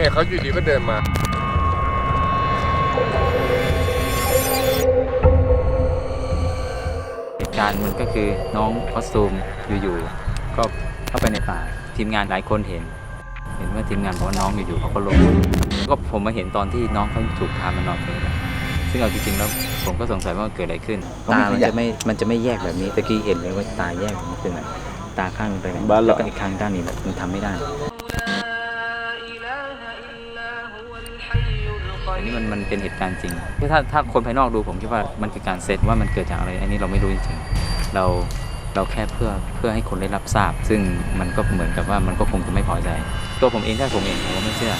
เห็นเขาอยู่ดีก็เดินมา เหตุการณ์มันก็คือน้องคอสตูมอยู่ๆก็เข้าไปในป่าทีมงานหลายคนเห็น เห็นว่าทีมงานบอกว่าน้องอยู่ๆเขาก็ลงก็ผมมาเห็นตอนที่น้องเขาถูกพามานอนเลยนะซึ่งเอาจริงๆแล้วผมก็สงสัยว่าเกิดอะไรขึ้นเขาไม่ตามันขยับจะไม่มันจะไม่แยกแบบนี้ตะกี้เห็นเลยว่าตาแยกแบบนี้คือแบบตาข้างหนึ่งไปไหนบ้านเราแล้วก็อีกข้างด้านนี้มันทำไม่ได้ อันนี้มันมันเป็นเหตุการณ์จริงคือถ้าถ้าคนภายนอกดูผมคิดว่ามันคือการเซตว่ามันเกิดจากอะไร อันนี้เราไม่รู้จริงๆเราเราแค่เพื่อเพื่อให้คนได้รับทราบ ซึ่งมันก็เหมือนกับว่ามันก็คงจะไม่พอใจ ตัวผมเองถ้าผมเองผมก็ไม่เชื่อ